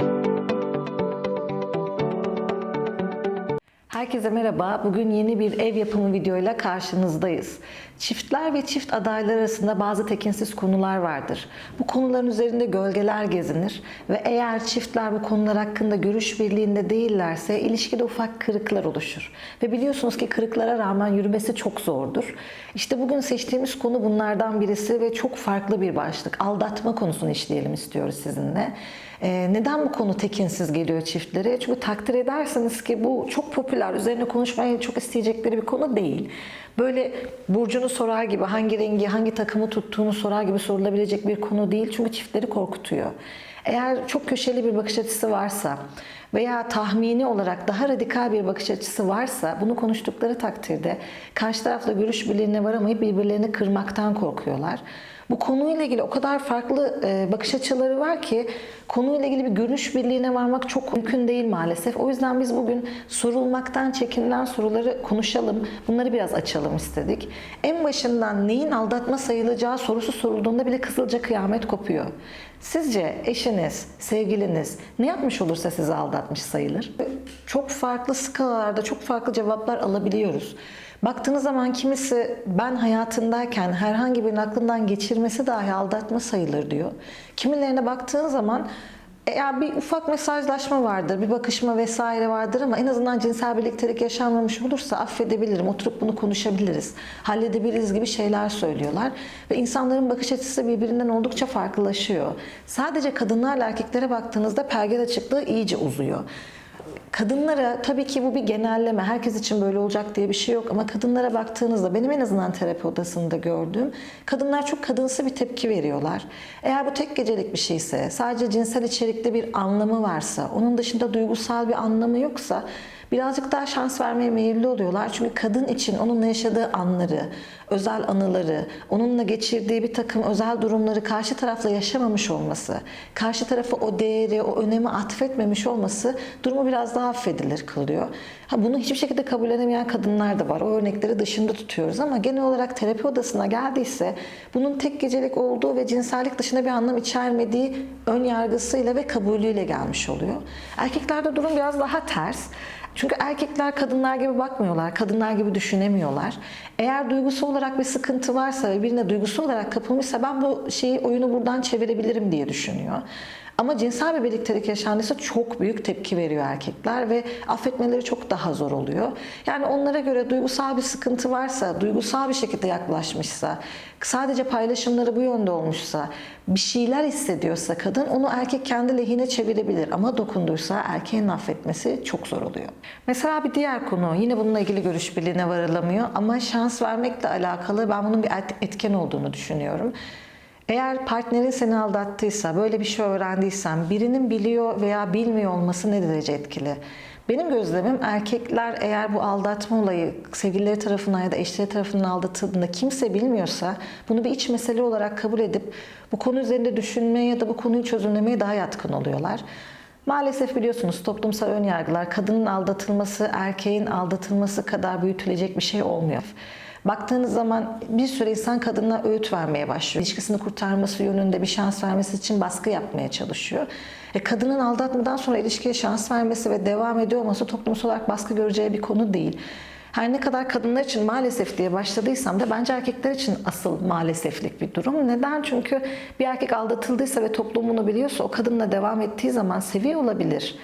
thank you Herkese merhaba. Bugün yeni bir ev yapımı videoyla karşınızdayız. Çiftler ve çift adaylar arasında bazı tekinsiz konular vardır. Bu konuların üzerinde gölgeler gezinir ve eğer çiftler bu konular hakkında görüş birliğinde değillerse ilişkide ufak kırıklar oluşur. Ve biliyorsunuz ki kırıklara rağmen yürümesi çok zordur. İşte bugün seçtiğimiz konu bunlardan birisi ve çok farklı bir başlık. Aldatma konusunu işleyelim istiyoruz sizinle. Ee, neden bu konu tekinsiz geliyor çiftlere? Çünkü takdir edersiniz ki bu çok popüler, üzerine konuşmayı çok isteyecekleri bir konu değil. Böyle burcunu sorar gibi, hangi rengi, hangi takımı tuttuğunu sorar gibi sorulabilecek bir konu değil. Çünkü çiftleri korkutuyor. Eğer çok köşeli bir bakış açısı varsa veya tahmini olarak daha radikal bir bakış açısı varsa bunu konuştukları takdirde karşı tarafla görüş birliğine varamayıp birbirlerini kırmaktan korkuyorlar. Bu konuyla ilgili o kadar farklı e, bakış açıları var ki konuyla ilgili bir görüş birliğine varmak çok mümkün değil maalesef. O yüzden biz bugün sorulmaktan çekinilen soruları konuşalım. Bunları biraz açalım istedik. En başından neyin aldatma sayılacağı sorusu sorulduğunda bile kızılca kıyamet kopuyor. Sizce eşiniz, sevgiliniz ne yapmış olursa sizi aldatmış sayılır? Çok farklı skalalarda çok farklı cevaplar alabiliyoruz. Baktığınız zaman kimisi ben hayatındayken herhangi birinin aklından geçirmesi dahi aldatma sayılır diyor. Kimilerine baktığın zaman e, ya bir ufak mesajlaşma vardır, bir bakışma vesaire vardır ama en azından cinsel birliktelik yaşanmamış olursa affedebilirim, oturup bunu konuşabiliriz, halledebiliriz gibi şeyler söylüyorlar. Ve insanların bakış açısı birbirinden oldukça farklılaşıyor. Sadece kadınlarla erkeklere baktığınızda pergel açıklığı iyice uzuyor. Kadınlara tabii ki bu bir genelleme. Herkes için böyle olacak diye bir şey yok ama kadınlara baktığınızda benim en azından terapi odasında gördüğüm kadınlar çok kadınsı bir tepki veriyorlar. Eğer bu tek gecelik bir şeyse, sadece cinsel içerikli bir anlamı varsa, onun dışında duygusal bir anlamı yoksa birazcık daha şans vermeye meyilli oluyorlar. Çünkü kadın için onunla yaşadığı anları, özel anıları, onunla geçirdiği bir takım özel durumları karşı tarafla yaşamamış olması, karşı tarafa o değeri, o önemi atfetmemiş olması durumu biraz daha affedilir kılıyor. Ha bunu hiçbir şekilde kabullenemeyen kadınlar da var. O örnekleri dışında tutuyoruz ama genel olarak terapi odasına geldiyse bunun tek gecelik olduğu ve cinsellik dışında bir anlam içermediği ön yargısıyla ve kabulüyle gelmiş oluyor. Erkeklerde durum biraz daha ters. Çünkü erkekler kadınlar gibi bakmıyorlar, kadınlar gibi düşünemiyorlar. Eğer duygusal olarak bir sıkıntı varsa ve birine duygusal olarak kapılmışsa ben bu şeyi oyunu buradan çevirebilirim diye düşünüyor. Ama cinsel bir birliktelik yaşandıysa çok büyük tepki veriyor erkekler ve affetmeleri çok daha zor oluyor. Yani onlara göre duygusal bir sıkıntı varsa, duygusal bir şekilde yaklaşmışsa, sadece paylaşımları bu yönde olmuşsa, bir şeyler hissediyorsa kadın onu erkek kendi lehine çevirebilir ama dokunduysa erkeğin affetmesi çok zor oluyor. Mesela bir diğer konu yine bununla ilgili görüş birliğine varılamıyor ama şans vermekle alakalı ben bunun bir etken olduğunu düşünüyorum. Eğer partnerin seni aldattıysa, böyle bir şey öğrendiysen, birinin biliyor veya bilmiyor olması ne derece etkili? Benim gözlemim erkekler eğer bu aldatma olayı sevgilileri tarafından ya da eşleri tarafından aldatıldığında kimse bilmiyorsa bunu bir iç mesele olarak kabul edip bu konu üzerinde düşünmeye ya da bu konuyu çözümlemeye daha yatkın oluyorlar. Maalesef biliyorsunuz toplumsal önyargılar kadının aldatılması erkeğin aldatılması kadar büyütülecek bir şey olmuyor. Baktığınız zaman bir süre insan kadına öğüt vermeye başlıyor. İlişkisini kurtarması yönünde bir şans vermesi için baskı yapmaya çalışıyor. E, kadının aldatmadan sonra ilişkiye şans vermesi ve devam ediyor olması toplumsal olarak baskı göreceği bir konu değil. Her ne kadar kadınlar için maalesef diye başladıysam da bence erkekler için asıl maaleseflik bir durum. Neden? Çünkü bir erkek aldatıldıysa ve toplum bunu biliyorsa o kadınla devam ettiği zaman seviyor olabilir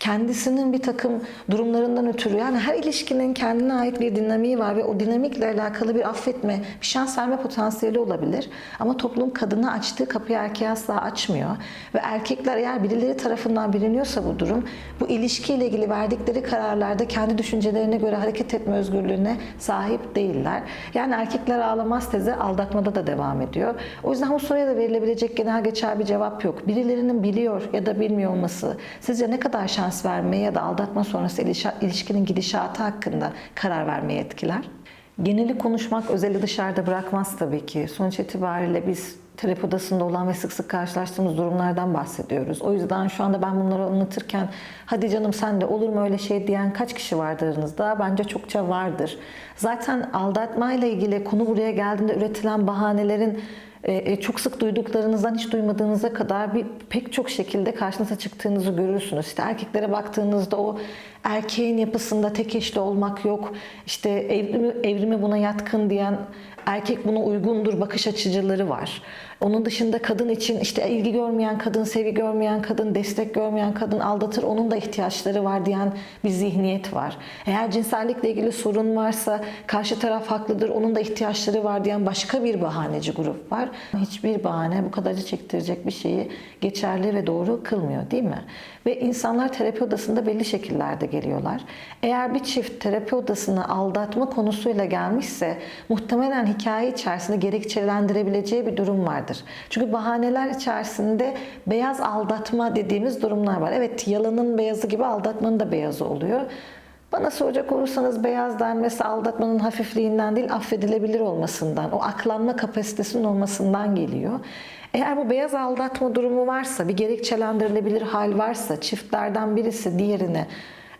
kendisinin bir takım durumlarından ötürü yani her ilişkinin kendine ait bir dinamiği var ve o dinamikle alakalı bir affetme, bir şans verme potansiyeli olabilir. Ama toplum kadına açtığı kapıyı erkeğe asla açmıyor. Ve erkekler eğer birileri tarafından biliniyorsa bu durum, bu ilişkiyle ilgili verdikleri kararlarda kendi düşüncelerine göre hareket etme özgürlüğüne sahip değiller. Yani erkekler ağlamaz tezi aldatmada da devam ediyor. O yüzden bu soruya da verilebilecek genel geçer bir cevap yok. Birilerinin biliyor ya da bilmiyor olması sizce ne kadar şans şans vermeye ya da aldatma sonrası ilişkinin gidişatı hakkında karar vermeye etkiler. Geneli konuşmak özeli dışarıda bırakmaz tabii ki. Sonuç itibariyle biz terapi odasında olan ve sık sık karşılaştığımız durumlardan bahsediyoruz. O yüzden şu anda ben bunları anlatırken hadi canım sen de olur mu öyle şey diyen kaç kişi vardır aranızda? Bence çokça vardır. Zaten aldatmayla ilgili konu buraya geldiğinde üretilen bahanelerin çok sık duyduklarınızdan hiç duymadığınıza kadar bir pek çok şekilde karşınıza çıktığınızı görürsünüz. İşte erkeklere baktığınızda o erkeğin yapısında tek eşli olmak yok. İşte evrimi, evrimi buna yatkın diyen erkek buna uygundur bakış açıcıları var. Onun dışında kadın için işte ilgi görmeyen kadın, sevgi görmeyen kadın, destek görmeyen kadın aldatır. Onun da ihtiyaçları var diyen bir zihniyet var. Eğer cinsellikle ilgili sorun varsa karşı taraf haklıdır. Onun da ihtiyaçları var diyen başka bir bahaneci grup var. Hiçbir bahane bu kadar acı çektirecek bir şeyi geçerli ve doğru kılmıyor değil mi? Ve insanlar terapi odasında belli şekillerde geliyorlar. Eğer bir çift terapi odasına aldatma konusuyla gelmişse muhtemelen hikaye içerisinde gerekçelendirebileceği bir durum vardır. Çünkü bahaneler içerisinde beyaz aldatma dediğimiz durumlar var. Evet yalanın beyazı gibi aldatmanın da beyazı oluyor. Bana soracak olursanız beyaz denmesi aldatmanın hafifliğinden değil affedilebilir olmasından, o aklanma kapasitesinin olmasından geliyor. Eğer bu beyaz aldatma durumu varsa, bir gerekçelendirilebilir hal varsa, çiftlerden birisi diğerine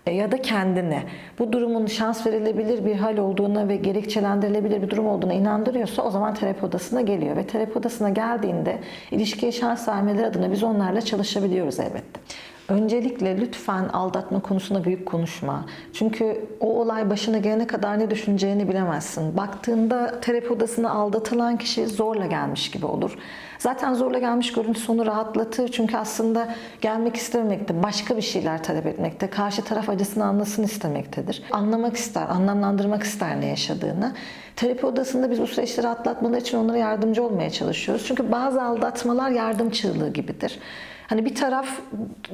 e, ya da kendine bu durumun şans verilebilir bir hal olduğuna ve gerekçelendirilebilir bir durum olduğuna inandırıyorsa o zaman terapi odasına geliyor. Ve terapi odasına geldiğinde ilişkiye şans vermeleri adına biz onlarla çalışabiliyoruz elbette. Öncelikle lütfen aldatma konusunda büyük konuşma. Çünkü o olay başına gelene kadar ne düşüneceğini bilemezsin. Baktığında terapi odasına aldatılan kişi zorla gelmiş gibi olur. Zaten zorla gelmiş görüntüsü onu rahatlatır. Çünkü aslında gelmek istememekte, başka bir şeyler talep etmekte. Karşı taraf acısını anlasın istemektedir. Anlamak ister, anlamlandırmak ister ne yaşadığını. Terapi odasında biz bu süreçleri atlatmaları için onlara yardımcı olmaya çalışıyoruz. Çünkü bazı aldatmalar yardım çığlığı gibidir. Hani bir taraf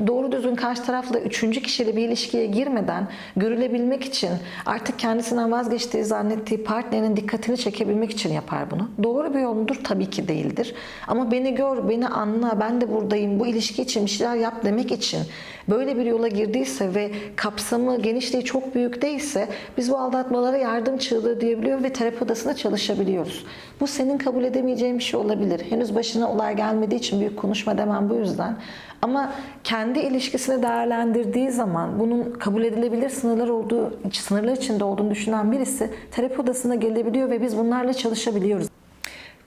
doğru düzgün karşı tarafla üçüncü kişiyle bir ilişkiye girmeden görülebilmek için artık kendisinden vazgeçtiği zannettiği partnerinin dikkatini çekebilmek için yapar bunu. Doğru bir yol mudur? Tabii ki değildir. Ama beni gör, beni anla, ben de buradayım, bu ilişki için bir şeyler yap demek için böyle bir yola girdiyse ve kapsamı, genişliği çok büyük değilse biz bu aldatmalara yardım çığlığı diyebiliyor ve terapi odasında çalışabiliyoruz. Bu senin kabul edemeyeceğin bir şey olabilir. Henüz başına olay gelmediği için büyük konuşma demem bu yüzden. Ama kendi ilişkisini değerlendirdiği zaman bunun kabul edilebilir sınırlar olduğu, sınırlar içinde olduğunu düşünen birisi terapi odasına gelebiliyor ve biz bunlarla çalışabiliyoruz.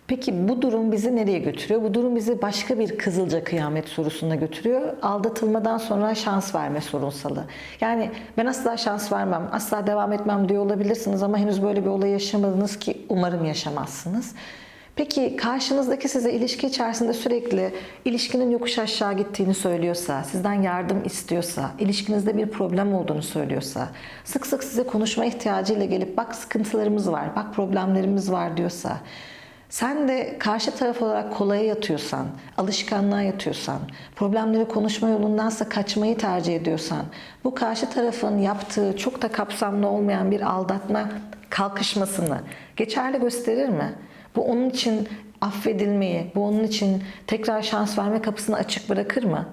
Peki bu durum bizi nereye götürüyor? Bu durum bizi başka bir kızılca kıyamet sorusuna götürüyor. Aldatılmadan sonra şans verme sorunsalı. Yani ben asla şans vermem, asla devam etmem diyor olabilirsiniz ama henüz böyle bir olay yaşamadınız ki umarım yaşamazsınız. Peki karşınızdaki size ilişki içerisinde sürekli ilişkinin yokuş aşağı gittiğini söylüyorsa, sizden yardım istiyorsa, ilişkinizde bir problem olduğunu söylüyorsa, sık sık size konuşma ihtiyacıyla gelip bak sıkıntılarımız var, bak problemlerimiz var diyorsa, sen de karşı taraf olarak kolaya yatıyorsan, alışkanlığa yatıyorsan, problemleri konuşma yolundansa kaçmayı tercih ediyorsan, bu karşı tarafın yaptığı çok da kapsamlı olmayan bir aldatma kalkışmasını geçerli gösterir mi? Bu onun için affedilmeyi, bu onun için tekrar şans verme kapısını açık bırakır mı?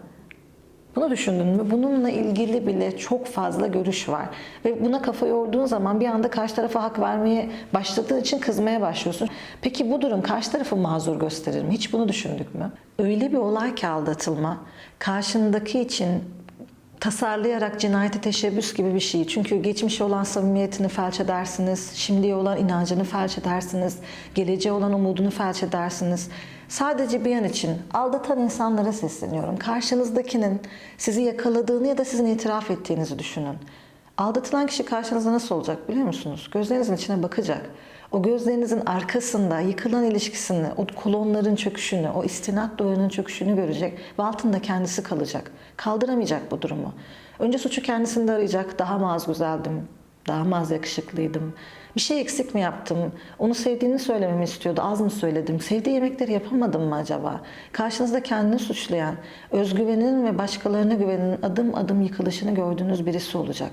Bunu düşündün mü? Bununla ilgili bile çok fazla görüş var. Ve buna kafa yorduğun zaman bir anda karşı tarafa hak vermeye başladığın için kızmaya başlıyorsun. Peki bu durum karşı tarafı mazur gösterir mi? Hiç bunu düşündük mü? Öyle bir olay ki aldatılma, karşındaki için tasarlayarak cinayete teşebbüs gibi bir şey. Çünkü geçmişe olan samimiyetini felç edersiniz, şimdiye olan inancını felç edersiniz, geleceğe olan umudunu felç edersiniz. Sadece bir an için aldatan insanlara sesleniyorum. Karşınızdakinin sizi yakaladığını ya da sizin itiraf ettiğinizi düşünün. Aldatılan kişi karşınızda nasıl olacak biliyor musunuz? Gözlerinizin içine bakacak. O gözlerinizin arkasında yıkılan ilişkisini, o kolonların çöküşünü, o istinat duvarının çöküşünü görecek ve altında kendisi kalacak. Kaldıramayacak bu durumu. Önce suçu kendisinde arayacak. Daha mı az güzeldim? Daha mı az yakışıklıydım? Bir şey eksik mi yaptım? Onu sevdiğini söylememi istiyordu. Az mı söyledim? Sevdiği yemekleri yapamadım mı acaba? Karşınızda kendini suçlayan, özgüveninin ve başkalarına güvenin adım adım yıkılışını gördüğünüz birisi olacak.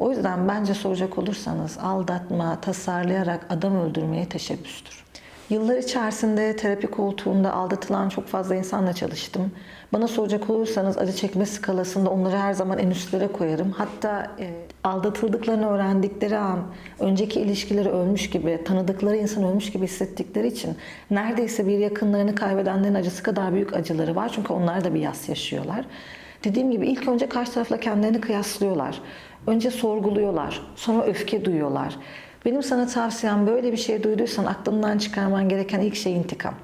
O yüzden bence soracak olursanız aldatma, tasarlayarak adam öldürmeye teşebbüstür. Yıllar içerisinde terapi koltuğunda aldatılan çok fazla insanla çalıştım. Bana soracak olursanız acı çekme skalasında onları her zaman en üstlere koyarım. Hatta e, aldatıldıklarını öğrendikleri an önceki ilişkileri ölmüş gibi, tanıdıkları insan ölmüş gibi hissettikleri için neredeyse bir yakınlarını kaybedenlerin acısı kadar büyük acıları var. Çünkü onlar da bir yas yaşıyorlar. Dediğim gibi ilk önce karşı tarafla kendilerini kıyaslıyorlar. Önce sorguluyorlar, sonra öfke duyuyorlar. Benim sana tavsiyem böyle bir şey duyduysan aklından çıkarman gereken ilk şey intikam.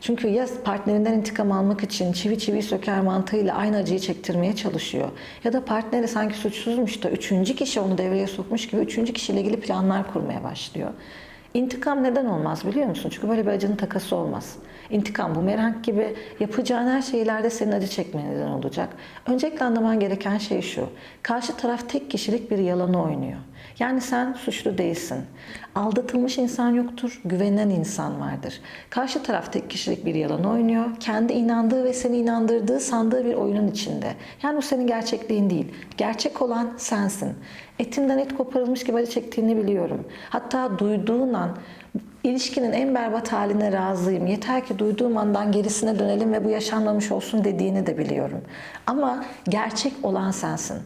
Çünkü ya partnerinden intikam almak için çivi çivi söker mantığıyla aynı acıyı çektirmeye çalışıyor. Ya da partneri sanki suçsuzmuş da üçüncü kişi onu devreye sokmuş gibi üçüncü kişiyle ilgili planlar kurmaya başlıyor. İntikam neden olmaz biliyor musun? Çünkü böyle bir acının takası olmaz. İntikam bumerang gibi yapacağın her şey ileride senin acı çekmene neden olacak. Öncelikle anlaman gereken şey şu. Karşı taraf tek kişilik bir yalanı oynuyor. Yani sen suçlu değilsin. Aldatılmış insan yoktur, güvenen insan vardır. Karşı taraf tek kişilik bir yalan oynuyor. Kendi inandığı ve seni inandırdığı sandığı bir oyunun içinde. Yani bu senin gerçekliğin değil. Gerçek olan sensin. Etimden et koparılmış gibi acı çektiğini biliyorum. Hatta duyduğun an ilişkinin en berbat haline razıyım. Yeter ki duyduğum andan gerisine dönelim ve bu yaşanmamış olsun dediğini de biliyorum. Ama gerçek olan sensin.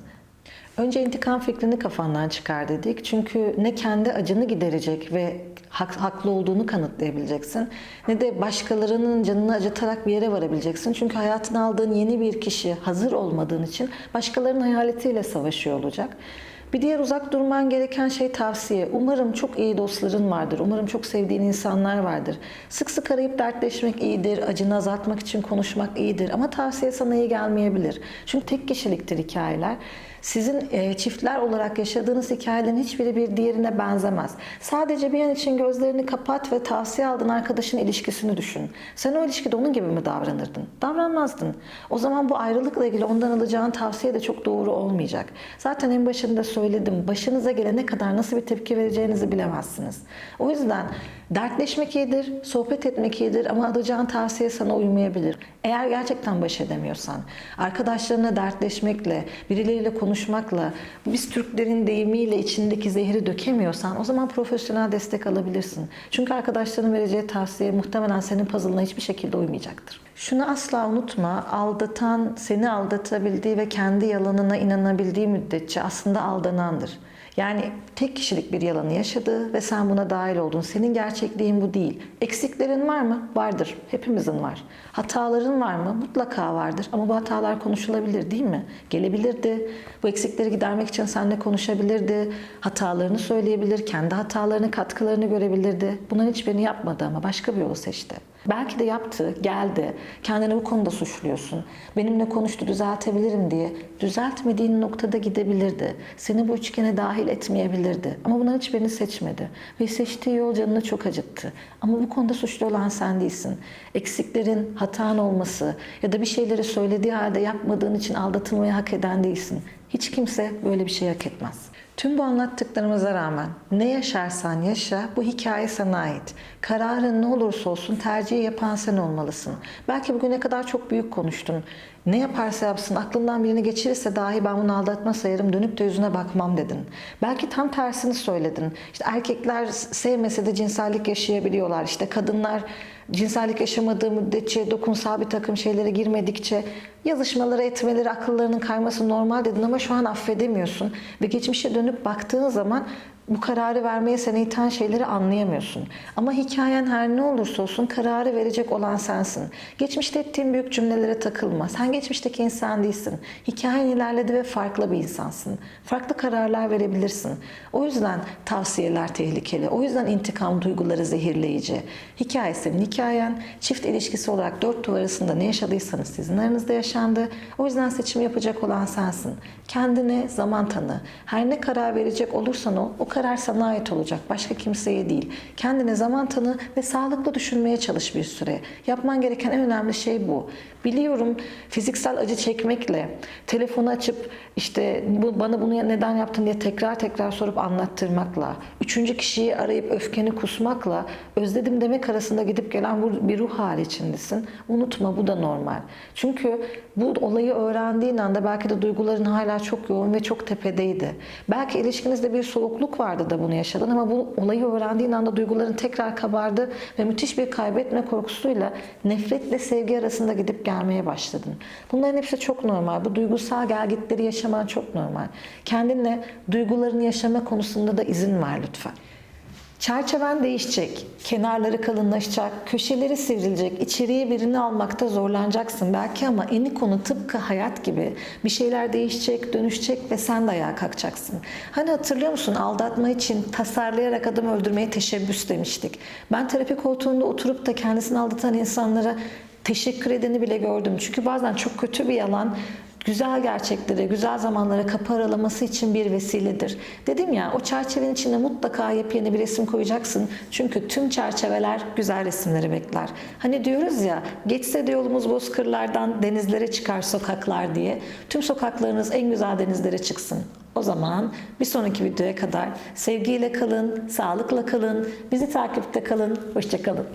Önce intikam fikrini kafandan çıkar dedik. Çünkü ne kendi acını giderecek ve hak- haklı olduğunu kanıtlayabileceksin. Ne de başkalarının canını acıtarak bir yere varabileceksin. Çünkü hayatına aldığın yeni bir kişi hazır olmadığın için başkalarının hayaletiyle savaşıyor olacak. Bir diğer uzak durman gereken şey tavsiye. Umarım çok iyi dostların vardır. Umarım çok sevdiğin insanlar vardır. Sık sık arayıp dertleşmek iyidir. Acını azaltmak için konuşmak iyidir. Ama tavsiye sana iyi gelmeyebilir. Çünkü tek kişiliktir hikayeler. Sizin e, çiftler olarak yaşadığınız hikayelerin hiçbiri bir diğerine benzemez. Sadece bir an için gözlerini kapat ve tavsiye aldığın arkadaşın ilişkisini düşün. Sen o ilişkide onun gibi mi davranırdın? Davranmazdın. O zaman bu ayrılıkla ilgili ondan alacağın tavsiye de çok doğru olmayacak. Zaten en başında söyledim. Başınıza gelene kadar nasıl bir tepki vereceğinizi bilemezsiniz. O yüzden dertleşmek iyidir, sohbet etmek iyidir ama alacağın tavsiye sana uymayabilir. Eğer gerçekten baş edemiyorsan, arkadaşlarına dertleşmekle, birileriyle konuşmakla, biz Türklerin deyimiyle içindeki zehri dökemiyorsan o zaman profesyonel destek alabilirsin. Çünkü arkadaşların vereceği tavsiye muhtemelen senin puzzle'ına hiçbir şekilde uymayacaktır. Şunu asla unutma, aldatan seni aldatabildiği ve kendi yalanına inanabildiği müddetçe aslında aldanandır. Yani tek kişilik bir yalanı yaşadı ve sen buna dahil oldun. Senin gerçekliğin bu değil. Eksiklerin var mı? Vardır. Hepimizin var. Hataların var mı? Mutlaka vardır. Ama bu hatalar konuşulabilir değil mi? Gelebilirdi. Bu eksikleri gidermek için seninle konuşabilirdi. Hatalarını söyleyebilir. Kendi hatalarını, katkılarını görebilirdi. Bunların hiçbirini yapmadı ama başka bir yolu seçti. Belki de yaptı, geldi. Kendini bu konuda suçluyorsun. Benimle konuştu, düzeltebilirim diye. Düzeltmediğin noktada gidebilirdi. Seni bu üçgene dahil etmeyebilirdi. Ama bunların hiçbirini seçmedi. Ve seçtiği yol canını çok acıttı. Ama bu konuda suçlu olan sen değilsin. Eksiklerin, hatan olması ya da bir şeyleri söylediği halde yapmadığın için aldatılmayı hak eden değilsin. Hiç kimse böyle bir şey hak etmez. Tüm bu anlattıklarımıza rağmen ne yaşarsan yaşa bu hikaye sana ait. Kararın ne olursa olsun tercihi yapan sen olmalısın. Belki bugüne kadar çok büyük konuştun. Ne yaparsa yapsın aklından birini geçirirse dahi ben bunu aldatma sayarım dönüp de yüzüne bakmam dedin. Belki tam tersini söyledin. İşte erkekler sevmese de cinsellik yaşayabiliyorlar. İşte kadınlar cinsellik yaşamadığı müddetçe dokunsal bir takım şeylere girmedikçe yazışmaları etmeleri akıllarının kayması normal dedin ama şu an affedemiyorsun. Ve geçmişe dönüp baktığın zaman bu kararı vermeye seni iten şeyleri anlayamıyorsun. Ama hikayen her ne olursa olsun kararı verecek olan sensin. Geçmişte ettiğin büyük cümlelere takılma. Sen geçmişteki insan değilsin. Hikayen ilerledi ve farklı bir insansın. Farklı kararlar verebilirsin. O yüzden tavsiyeler tehlikeli. O yüzden intikam duyguları zehirleyici. Hikaye senin hikayen. Çift ilişkisi olarak dört duvar arasında ne yaşadıysanız sizin aranızda yaşandı. O yüzden seçim yapacak olan sensin. Kendine zaman tanı. Her ne karar verecek olursan o, o karar sana ait olacak. Başka kimseye değil. Kendine zaman tanı ve sağlıklı düşünmeye çalış bir süre. Yapman gereken en önemli şey bu. Biliyorum fiziksel acı çekmekle, telefonu açıp işte bu, bana bunu neden yaptın diye tekrar tekrar sorup anlattırmakla, üçüncü kişiyi arayıp öfkeni kusmakla, özledim demek arasında gidip gelen bir ruh hali içindesin. Unutma bu da normal. Çünkü bu olayı öğrendiğin anda belki de duyguların hala çok yoğun ve çok tepedeydi. Belki ilişkinizde bir soğukluk vardı da bunu yaşadın ama bu olayı öğrendiğin anda duyguların tekrar kabardı ve müthiş bir kaybetme korkusuyla nefretle sevgi arasında gidip gelmeye başladın. Bunların hepsi çok normal. Bu duygusal gelgitleri yaşaman çok normal. Kendinle duygularını yaşama konusunda da izin ver lütfen. Çerçeven değişecek, kenarları kalınlaşacak, köşeleri sivrilecek, içeriye birini almakta zorlanacaksın belki ama eni konu tıpkı hayat gibi. Bir şeyler değişecek, dönüşecek ve sen de ayağa kalkacaksın. Hani hatırlıyor musun aldatma için tasarlayarak adam öldürmeye teşebbüs demiştik. Ben terapi koltuğunda oturup da kendisini aldatan insanlara teşekkür edeni bile gördüm. Çünkü bazen çok kötü bir yalan güzel gerçeklere, güzel zamanlara kapı aralaması için bir vesiledir. Dedim ya o çerçevenin içine mutlaka yepyeni bir resim koyacaksın. Çünkü tüm çerçeveler güzel resimleri bekler. Hani diyoruz ya geçse de yolumuz bozkırlardan denizlere çıkar sokaklar diye. Tüm sokaklarınız en güzel denizlere çıksın. O zaman bir sonraki videoya kadar sevgiyle kalın, sağlıkla kalın, bizi takipte kalın, hoşçakalın.